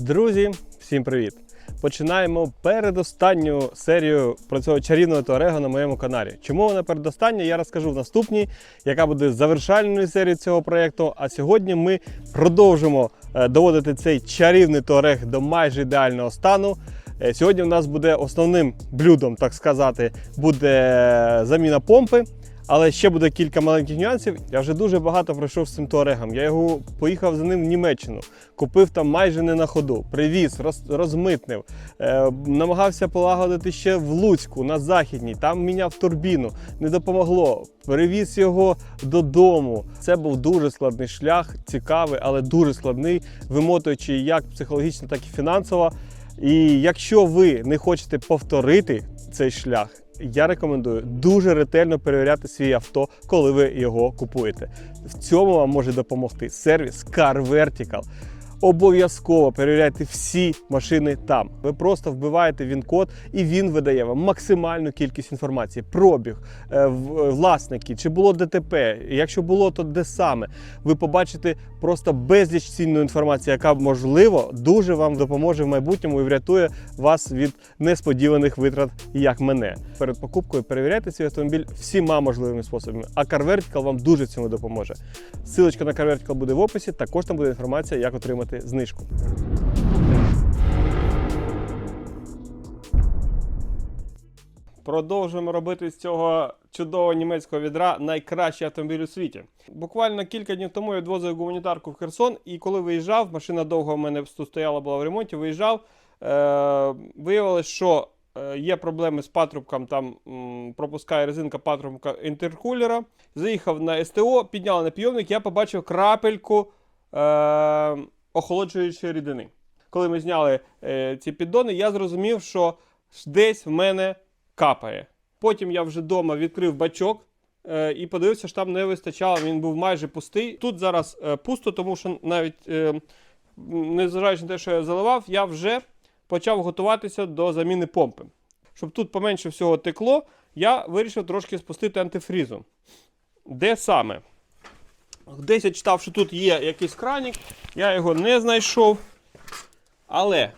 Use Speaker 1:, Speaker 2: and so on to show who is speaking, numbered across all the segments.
Speaker 1: Друзі, всім привіт! Починаємо передостанню серію про цього чарівного туарега на моєму каналі. Чому вона передостання, я розкажу в наступній, яка буде завершальною серією цього проєкту. А сьогодні ми продовжимо е, доводити цей чарівний туарег до майже ідеального стану. Е, Сьогодні у нас буде основним блюдом, так сказати, буде заміна помпи. Але ще буде кілька маленьких нюансів. Я вже дуже багато пройшов з цим туарегом. Я його поїхав за ним в Німеччину, купив там майже не на ходу, привіз, роз, розмитнив, е, намагався полагодити ще в Луцьку на західній. Там міняв турбіну, не допомогло. Перевіз його додому. Це був дуже складний шлях, цікавий, але дуже складний, вимотуючий як психологічно, так і фінансово. І якщо ви не хочете повторити цей шлях, я рекомендую дуже ретельно перевіряти свій авто, коли ви його купуєте. В цьому вам може допомогти сервіс Car Vertical. Обов'язково перевіряйте всі машини там. Ви просто вбиваєте він-код, і він видає вам максимальну кількість інформації: пробіг, е, е, власники, чи було ДТП. Якщо було, то де саме. Ви побачите просто безліч цінної інформації, яка можливо дуже вам допоможе в майбутньому і врятує вас від несподіваних витрат, як мене. Перед покупкою перевіряйте свій автомобіль всіма можливими способами. А Car Vertical вам дуже цьому допоможе. Силочка на Car Vertical буде в описі. Також там буде інформація, як отримати знижку. Продовжуємо робити з цього чудового німецького відра найкращий автомобіль у світі. Буквально кілька днів тому я відвозив гуманітарку в Херсон, і коли виїжджав, машина довго в мене стояла, була в ремонті. Виїжджав, е- виявилось, що е, є проблеми з патрубком, там м, пропускає резинка патрубка інтеркулера. Заїхав на СТО, підняли на підйомник, я побачив крапельку е- охолоджуючої рідини. Коли ми зняли е, ці піддони, я зрозумів, що десь в мене капає. Потім я вже вдома відкрив бачок е, і подивився, що там не вистачало, він був майже пустий. Тут зараз е, пусто, тому що навіть е, незважаючи на те, що я заливав, я вже почав готуватися до заміни помпи. Щоб тут поменше всього текло, я вирішив трошки спустити антифрізу. Де саме? Десь я читав, що тут є якийсь кранік, я його не знайшов. Але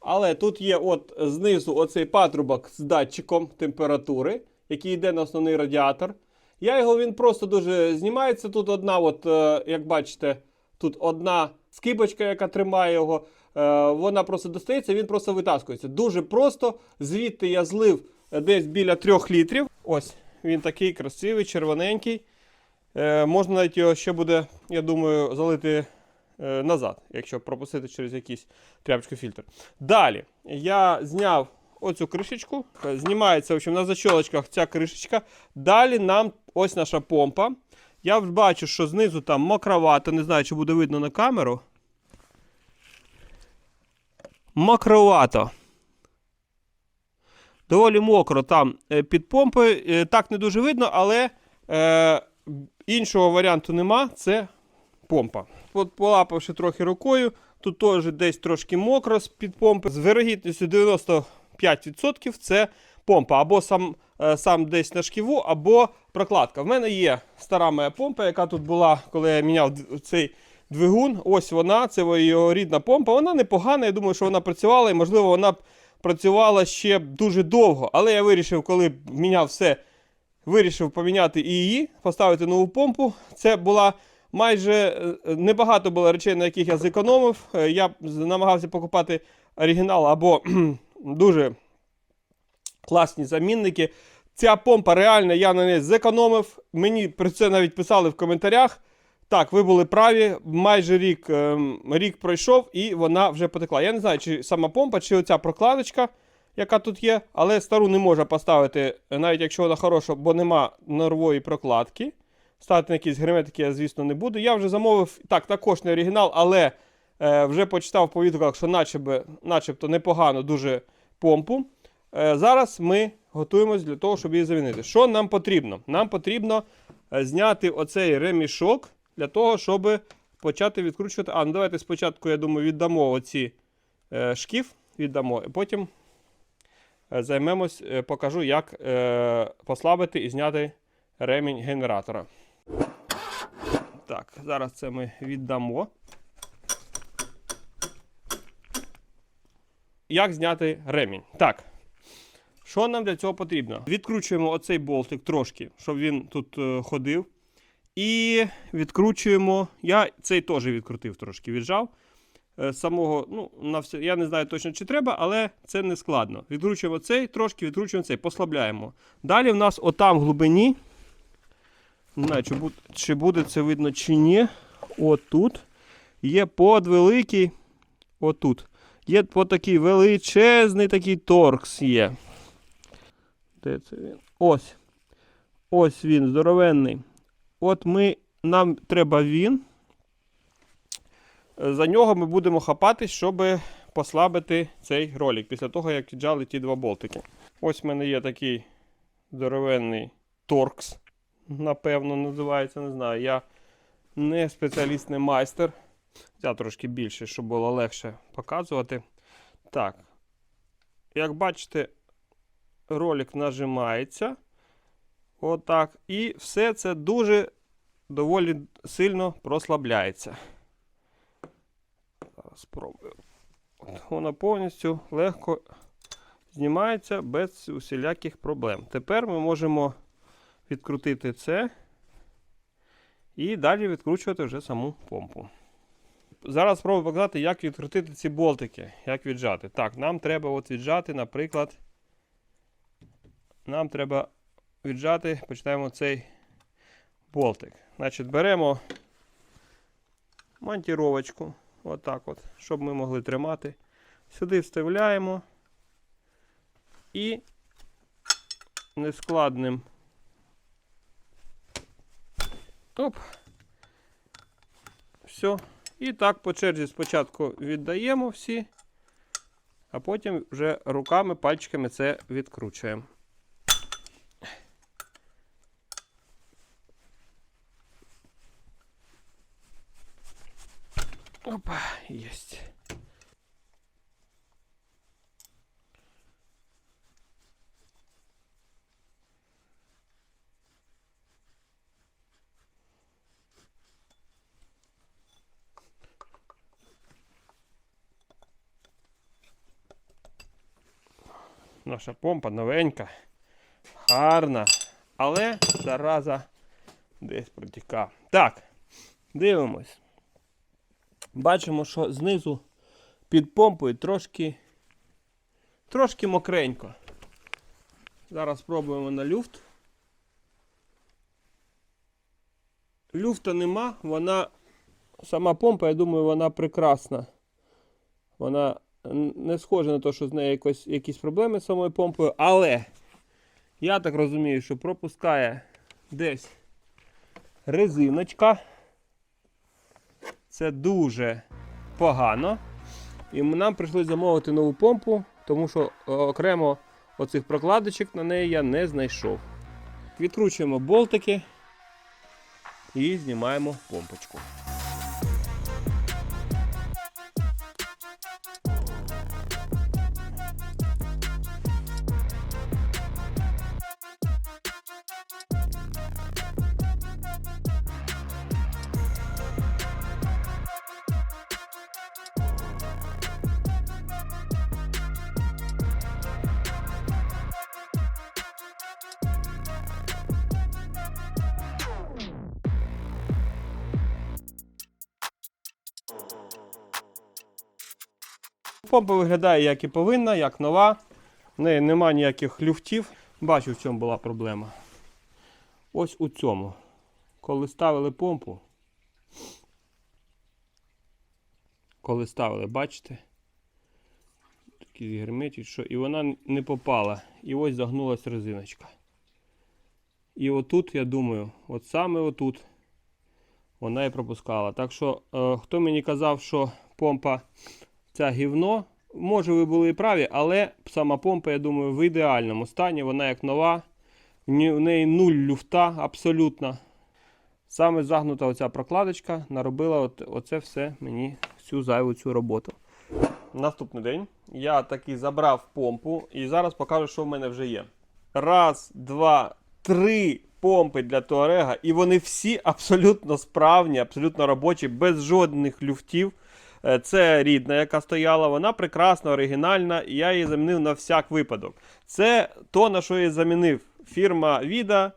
Speaker 1: але тут є от знизу оцей патрубок з датчиком температури, який йде на основний радіатор. Я його він просто дуже знімається. Тут одна, от, е, як бачите, тут одна скибочка, яка тримає його. Е, Вона просто достається, він просто витаскується. Дуже просто. Звідти я злив десь біля 3 літрів. Ось він такий красивий, червоненький. Е, Можна навіть його ще буде, я думаю, залити е, назад, якщо пропустити через якийсь тряпочку фільтр. Далі я зняв оцю кришечку. Е, Знімається в общем, на защолочках ця кришечка. Далі нам ось наша помпа. Я бачу, що знизу там мокровато, не знаю, чи буде видно на камеру. Мокровато. Доволі мокро там під помпою. Так не дуже видно, але іншого варіанту нема. Це помпа. От полапавши трохи рукою, тут теж десь трошки мокро з-під помпи. З вирогідністю 95% це помпа. Або сам, е, сам десь на шківу, або прокладка. В мене є стара моя помпа, яка тут була, коли я міняв цей двигун. Ось вона, це його рідна помпа. Вона непогана. Я думаю, що вона працювала, і можливо вона б працювала ще дуже довго. Але я вирішив, коли міняв все вирішив поміняти і її, поставити нову помпу. Це була майже е, небагато було речей, на яких я зекономив. Е, Я намагався покупати оригінал або дуже класні замінники. Ця помпа реально я на неї зекономив. Мені про це навіть писали в коментарях. Так, ви були праві. Майже рік, ем, рік пройшов і вона вже потекла. Я не знаю, чи сама помпа, чи оця прокладочка, яка тут є, але стару не можна поставити, навіть якщо вона хороша, бо нема норвої прокладки. Ставити на якісь герметики я, звісно, не буду. Я вже замовив, так, також не оригінал, але е, вже почитав по відгуках, що начебто, начебто непогано дуже помпу. Е, зараз ми готуємось для того, щоб її замінити. Що нам потрібно? Нам потрібно е, зняти оцей ремішок для того, щоб почати відкручувати. А, ну давайте спочатку, я думаю, віддамо оці е, шкіф, віддамо, і потім Е, займемось, е, покажу, як е, послабити і зняти ремінь генератора. Так, зараз це ми віддамо. Як зняти ремінь? Так. Що нам для цього потрібно? Відкручуємо оцей болтик трошки, щоб він тут ходив. І відкручуємо. Я цей теж відкрутив трошки, віджав. Е, самого, ну, на все, я не знаю точно, чи треба, але це не складно. Відкручуємо цей, трошки відкручуємо цей, послабляємо. Далі в нас отам в глибині. Не знаю, чи буде, чи буде це видно, чи ні. Отут. Є подвеликий. Отут. Є такий величезний такий торкс є. Де це він? Ось. Ось він, здоровенний. От ми, нам треба він. Е, За нього ми будемо хапати, щоб послабити цей ролик після того, як віджали ті два болтики. Ось в мене є такий здоровенний торкс. Напевно, називається, не знаю. Я не спеціаліст, не майстер. Я трошки більше, щоб було легше показувати. Так. Як бачите, ролик нажимається. Отак. І все це дуже доволі сильно прослабляється. Спробую. От Вона повністю легко знімається без усіляких проблем. Тепер ми можемо відкрутити це і далі відкручувати вже саму помпу. Зараз спробую показати, як відкрутити ці болтики, як віджати. Так, нам треба от віджати, наприклад, нам треба віджати, починаємо цей болтик. Значить, беремо монтіровочку, отак от, щоб ми могли тримати. Сюди вставляємо і нескладним. Оп. Все. І так по черзі спочатку віддаємо всі, а потім вже руками, пальчиками це відкручуємо. Наша помпа новенька, гарна, але зараза десь протікав. Так, дивимось. Бачимо, що знизу під помпою трошки, трошки мокренько. Зараз спробуємо на люфт. Люфта нема, вона сама помпа, я думаю, вона прекрасна. Вона не схожа на те, що з нею якось, якісь проблеми з самою помпою, але я так розумію, що пропускає десь резиночка. Це дуже погано. І нам прийшлося замовити нову помпу, тому що е, окремо оцих прокладочок на неї я не знайшов. Відкручуємо болтики і знімаємо помпочку. Помпа виглядає як і повинна, як нова. В неї нема ніяких люфтів. Бачу, в чому була проблема. Ось у цьому. Коли ставили помпу. Коли ставили, бачите? Такі герметик, що і вона не попала. І ось загнулась резиночка. І отут, я думаю, от саме отут вона і пропускала. Так що, е, хто мені казав, що помпа ця гівно, може ви були і праві, але сама помпа, я думаю, в ідеальному стані. Вона як нова. В неї нуль люфта абсолютно. Саме загнута оця прокладочка наробила от, оце все мені всю зайву цю роботу. Наступний день я таки забрав помпу і зараз покажу, що в мене вже є. Раз, два, три помпи для Туарега, і вони всі абсолютно справні, абсолютно робочі, без жодних люфтів. Е, Це рідна, яка стояла, вона прекрасна, оригінальна, і я її замінив на всяк випадок. Це то, на що я замінив. Фірма Віда,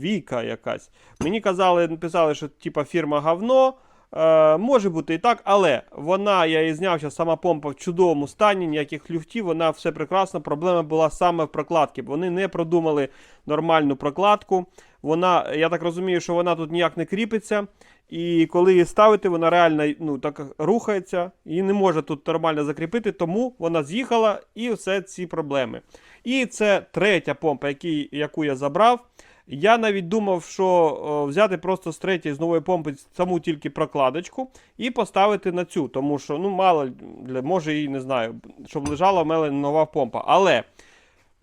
Speaker 1: Віка якась. Мені казали, написали, що типа фірма говно. Е, може бути і так, але вона, я її зняв, що сама помпа в чудовому стані, ніяких люфтів, вона все прекрасно. Проблема була саме в прокладці. Вони не продумали нормальну прокладку. Вона, я так розумію, що вона тут ніяк не кріпиться. І коли її ставити, вона реально ну, так рухається і не може тут нормально закріпити, тому вона з'їхала і все ці проблеми. І це третя помпа, який, яку я забрав. Я навіть думав, що о, взяти просто з третьої з нової помпи саму тільки прокладочку і поставити на цю, тому що, ну, мало, може і не знаю, щоб лежала в мене нова помпа. Але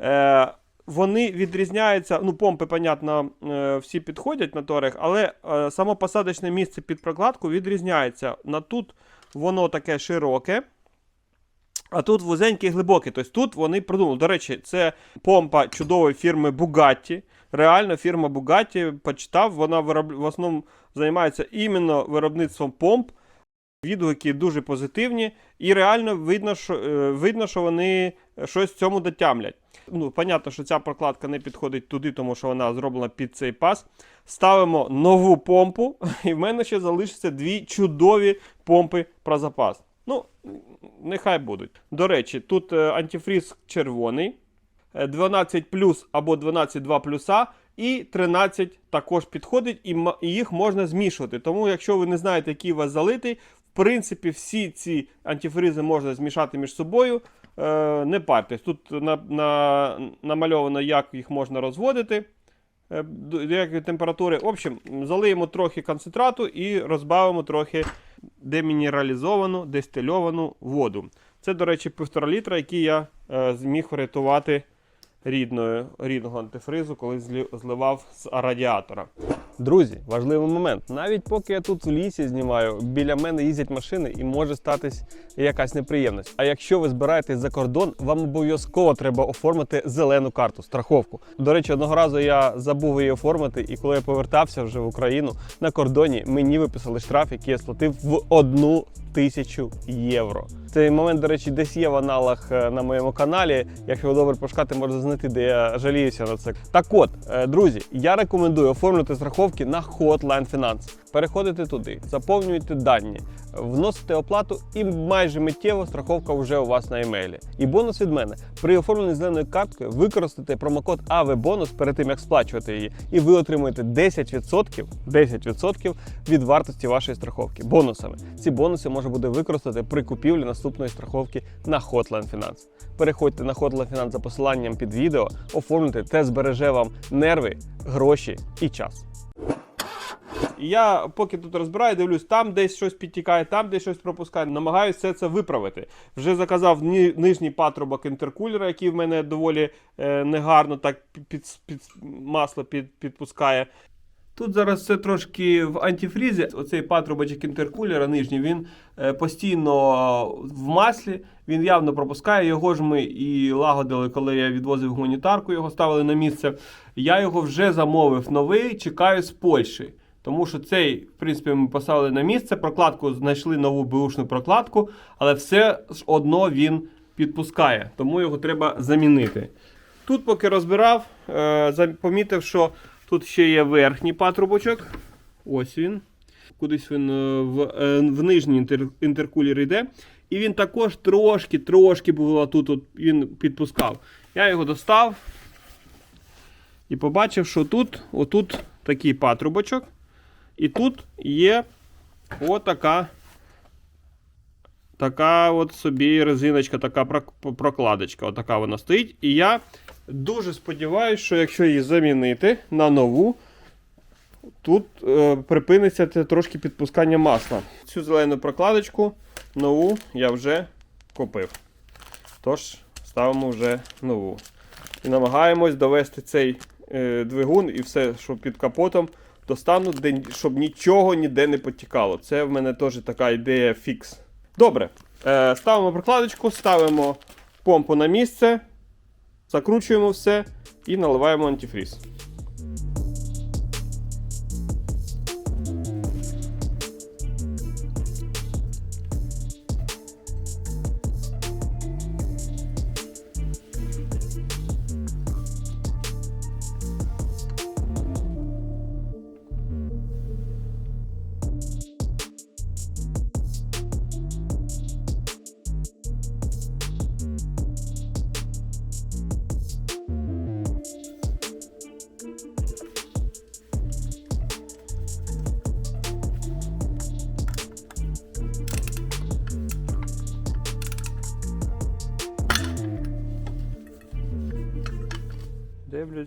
Speaker 1: е, вони відрізняються, ну, помпи, понятно, е, всі підходять на торих, але е, само посадочне місце під прокладку відрізняється. На тут воно таке широке. А тут вузенький і глибокий. Тобто тут вони придумали. До речі, це помпа чудової фірми Bugatti. Реально, фірма Bugatti, почитав, вона вироб... в основному займається іменно виробництвом помп. Відгуки дуже позитивні, і реально видно, що, е, видно, що вони щось в цьому дотямлять. Ну, Понятно, що ця прокладка не підходить туди, тому що вона зроблена під цей пас. Ставимо нову помпу, і в мене ще залишиться дві чудові помпи про запас. Ну, нехай будуть. До речі, тут е, антифріз червоний, е, 12 плюс або 12,2 плюса, і 13 також підходить, і їх можна змішувати. Тому, якщо ви не знаєте, який у вас залитий, принципі, всі ці антифризи можна змішати між собою. Е, не партесь. Тут на, на, намальовано, як їх можна розводити. е, до якої температури. В общем, залиємо трохи концентрату і розбавимо трохи демінералізовану, дистильовану воду. Це, до речі, півтора літра, який я е, зміг врятувати рідного антифризу, коли зливав з радіатора. Друзі, важливий момент. Навіть поки я тут в лісі знімаю, біля мене їздять машини і може статись якась неприємність. А якщо ви збираєтесь за кордон, вам обов'язково треба оформити зелену карту, страховку. До речі, одного разу я забув її оформити, і коли я повертався вже в Україну на кордоні, мені виписали штраф, який я сплатив в одну тисячу євро. Цей момент, до речі, десь є в аналах е, на моєму каналі. Якщо ви добре пошукати, можете знайти, де я жаліюся на це. Так от, е, друзі, я рекомендую оформлювати страховки на Hotline Finance. Переходите туди, заповнюєте дані, вносите оплату, і майже миттєво страховка вже у вас на емейлі. І бонус від мене при оформленні зеленою карткою використайте промокод АВБонус перед тим, як сплачувати її, і ви отримуєте 10%, 10% від вартості вашої страховки бонусами. Ці бонуси можна буде використати при купівлі наступної страховки на Hotline Finance. Переходьте на Hotline Finance за посиланням під відео, оформлюйте, те збереже вам нерви, гроші і час. І я поки тут розбираю, дивлюсь, там десь щось підтікає, там десь щось пропускає. Намагаюся все це виправити. Вже заказав ні, нижній патрубок інтеркулера, який в мене доволі е, негарно так під, під масло під, підпускає. Тут зараз все трошки в антифрізі. Оцей патрубочок інтеркулера нижній, він е, постійно в маслі, він явно пропускає. Його ж ми і лагодили, коли я відвозив гуманітарку, його ставили на місце. Я його вже замовив новий, чекаю з Польщі. Тому що цей, в принципі, ми поставили на місце, прокладку знайшли нову бушну прокладку, але все ж одно він підпускає, тому його треба замінити. Тут, поки розбирав, е, помітив, що тут ще є верхній патрубочок. Ось він. Кудись він е, в, е, в нижній інтер, інтеркулер йде. І він також трошки, трошки було тут от, він підпускав. Я його достав і побачив, що тут, отут такий патрубочок. І тут є отака така от собі резиночка, така прокладочка. Отака вона стоїть. І я дуже сподіваюся, що якщо її замінити на нову, тут е, припиниться трошки підпускання масла. Цю зелену прокладочку нову я вже купив. Тож, ставимо вже нову. І намагаємось довести цей е, двигун і все, що під капотом, до стану, де, щоб нічого ніде не потікало. Це в мене теж така ідея фікс. Добре. Е, ставимо прокладочку, ставимо помпу на місце, закручуємо все і наливаємо антифріз.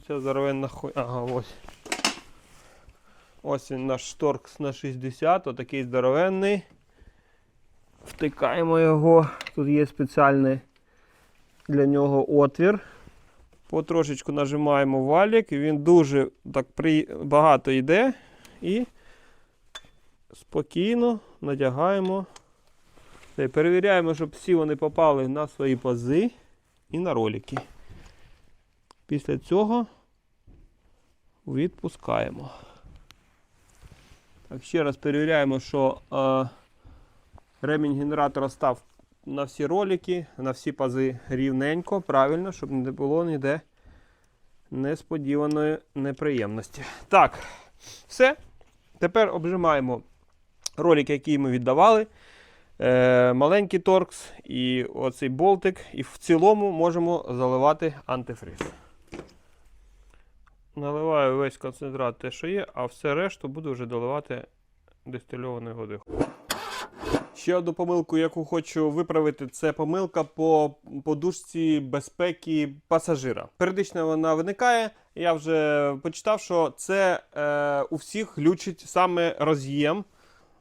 Speaker 1: Ця здоровенна хуй. Ага, ось. Ось він наш шторкс на 60, отакий здоровенний. Втикаємо його. Тут є спеціальний для нього отвір. Потрошечку нажимаємо валік, він дуже так при... багато йде. І спокійно надягаємо. Перевіряємо, щоб всі вони попали на свої пази і на ролики. Після цього відпускаємо. Так, ще раз перевіряємо, що е, ремінь генератора став на всі ролики, на всі пази рівненько, правильно, щоб не було ніде несподіваної неприємності. Так, все. Тепер обжимаємо ролик, який ми віддавали. Е, маленький торкс і оцей болтик. І в цілому можемо заливати антифриз. Наливаю весь концентрат те, що є, а все решту буду вже доливати дистильованою водою. Ще одну помилку, яку хочу виправити, це помилка по подушці безпеки пасажира. Періодично вона виникає. Я вже почитав, що це е, у всіх глючить саме роз'єм.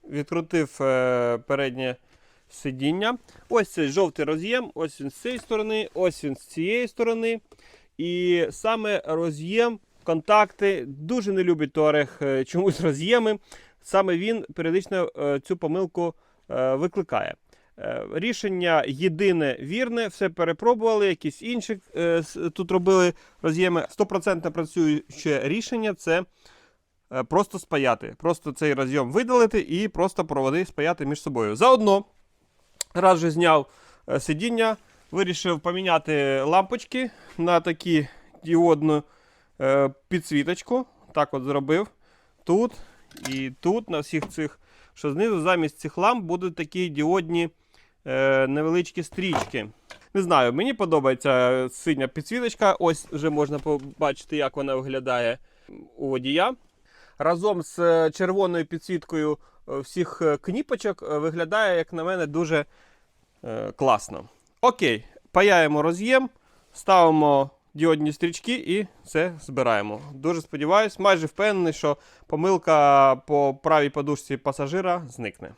Speaker 1: Відкрутив е, переднє сидіння. Ось цей жовтий роз'єм, ось він з цієї сторони, ось він з цієї сторони. І саме роз'єм, контакти дуже не любить Туарег е, чомусь роз'єми. Саме він періодично е, цю помилку е, викликає. Рішення єдине вірне, все перепробували, якісь інші тут робили роз'єми. 100% працююче рішення це просто спаяти. Просто цей роз'єм видалити і просто проводи спаяти між собою. Заодно, раз вже зняв сидіння, вирішив поміняти лампочки на такі діодну підсвіточку. Так от зробив. Тут і тут, на всіх цих, що знизу, замість цих ламп будуть такі діодні е, невеличкі стрічки. Не знаю, мені подобається синя підсвіточка. Ось вже можна побачити, як вона виглядає у водія. Разом з е, червоною підсвіткою е, всіх е, кніпочок е, виглядає, як на мене, дуже е, класно. Окей, паяємо роз'єм, ставимо діодні стрічки і все збираємо. Дуже сподіваюсь, майже впевнений, що помилка по правій подушці пасажира зникне.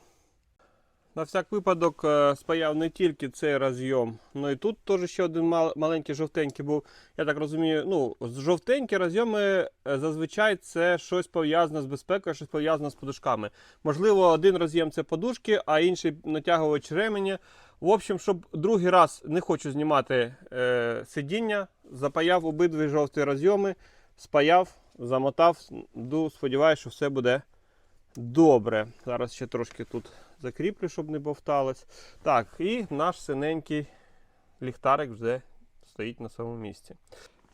Speaker 1: На всяк випадок е, спаяв не тільки цей роз'єм, але і тут теж ще один маленький жовтенький був. Я так розумію, ну, жовтенькі роз'єми е, зазвичай це щось пов'язане з безпекою, щось пов'язане з подушками. Можливо, один роз'єм це подушки, а інший натягувач ременя. В общем, щоб другий раз не хочу знімати е, сидіння, запаяв обидві жовті розйоми, спаяв, замотав. Ду, сподіваюся, що все буде добре. Зараз ще трошки тут закріплю, щоб не бовталось. Так, і наш синенький ліхтарик вже стоїть на своєму місці.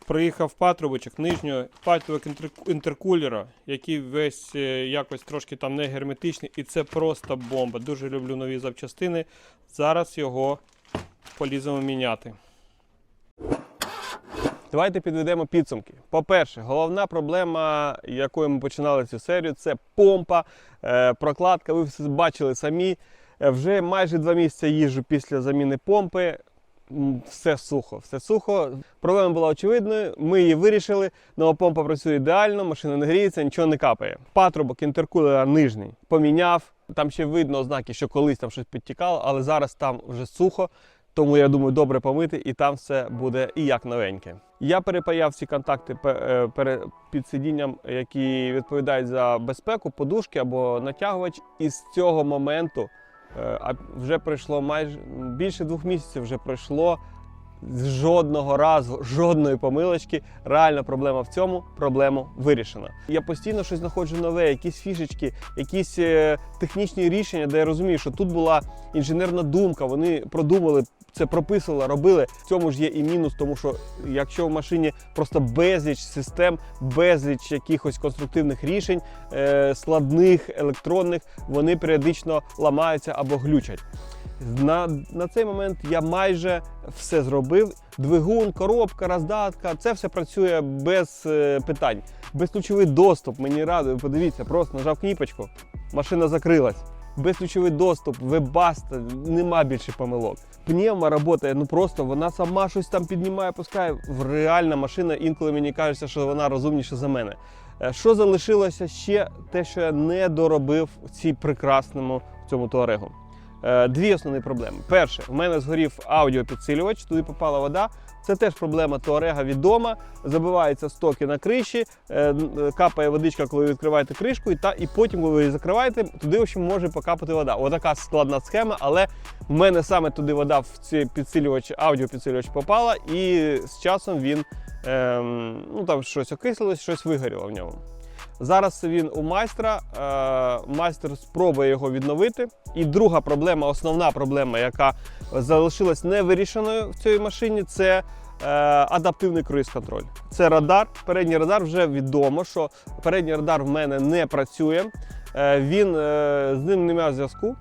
Speaker 1: Приїхав патрубочок нижнього патрубок інтер- інтеркулера, який весь е, якось трошки там не герметичний, і це просто бомба. Дуже люблю нові запчастини. Зараз його поліземо міняти. Давайте підведемо підсумки. По-перше, головна проблема, якою ми починали цю серію, це помпа, е, прокладка. Ви все бачили самі. Е, Вже майже два місяці їжджу після заміни помпи. Все сухо, все сухо. Проблема була очевидною. Ми її вирішили. Нова помпа працює ідеально, машина не гріється, нічого не капає. Патрубок інтеркулера нижній поміняв. Там ще видно ознаки, що колись там щось підтікало, але зараз там вже сухо. Тому я думаю, добре помити, і там все буде і як новеньке. Я перепаяв ці контакти е, під сидінням, які відповідають за безпеку, подушки або натягувач. І з цього моменту а вже пройшло майже більше двох місяців вже пройшло. Жодного разу, жодної помилочки. Реальна проблема в цьому, проблема вирішена. Я постійно щось знаходжу нове, якісь фішечки, якісь е, технічні рішення, де я розумію, що тут була інженерна думка. Вони продумали це, прописували, робили. В цьому ж є і мінус, тому що якщо в машині просто безліч систем, безліч якихось конструктивних рішень, е, складних, електронних, вони періодично ламаються або глючать. На, на цей момент я майже все зробив. Двигун, коробка, роздатка це все працює без е, питань. Безключовий доступ мені радує. Подивіться, просто нажав кніпочку, машина закрилась. безключовий доступ, вебаста, нема більше помилок. Пневма працює, ну просто вона сама щось там піднімає, пускає. В реальна машина, інколи мені кажеться, що вона розумніша за мене. Е, Що залишилося ще те, що я не доробив в цій прекрасному цьому туарегу. Е, Дві основні проблеми. Перше, в мене згорів аудіопідсилювач, туди попала вода. Це теж проблема туарега відома. Забиваються стоки на криші, е, е, капає водичка, коли ви відкриваєте кришку, і, та, і потім, коли ви її закриваєте, туди в общем, може покапати вода. Отака складна схема, але в мене саме туди вода в цей підсилювач, аудіопідсилювач попала, і з часом він ем, ну, там щось окислилось, щось вигоріло в ньому. Зараз він у майстра. Е, майстер спробує його відновити. І друга проблема, основна проблема, яка залишилась невирішеною в цій машині, це е, адаптивний круїз-контроль. Це радар. Передній радар вже відомо, що передній радар в мене не працює. Е, він з ним немає зв'язку.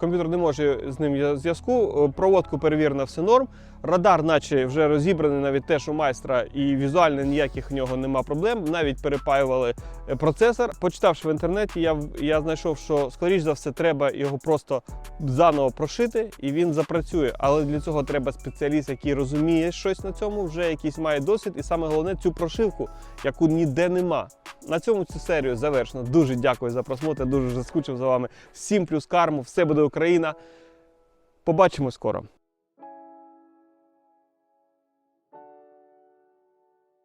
Speaker 1: Комп'ютер не може з ним зв'язку. Проводку перевірено, все норм. Радар, наче вже розібраний навіть теж у майстра, і візуально ніяких в нього нема проблем. Навіть перепаювали е, процесор. Почитавши в інтернеті, я, я знайшов, що скоріш за все треба його просто заново прошити, і він запрацює. Але для цього треба спеціаліст, який розуміє щось на цьому, вже якийсь має досвід, і саме головне цю прошивку, яку ніде нема. На цьому цю серію завершено. Дуже дякую за просмотр. Дуже заскучив за вами. Всім плюс карму, все буде Україна. Побачимо скоро.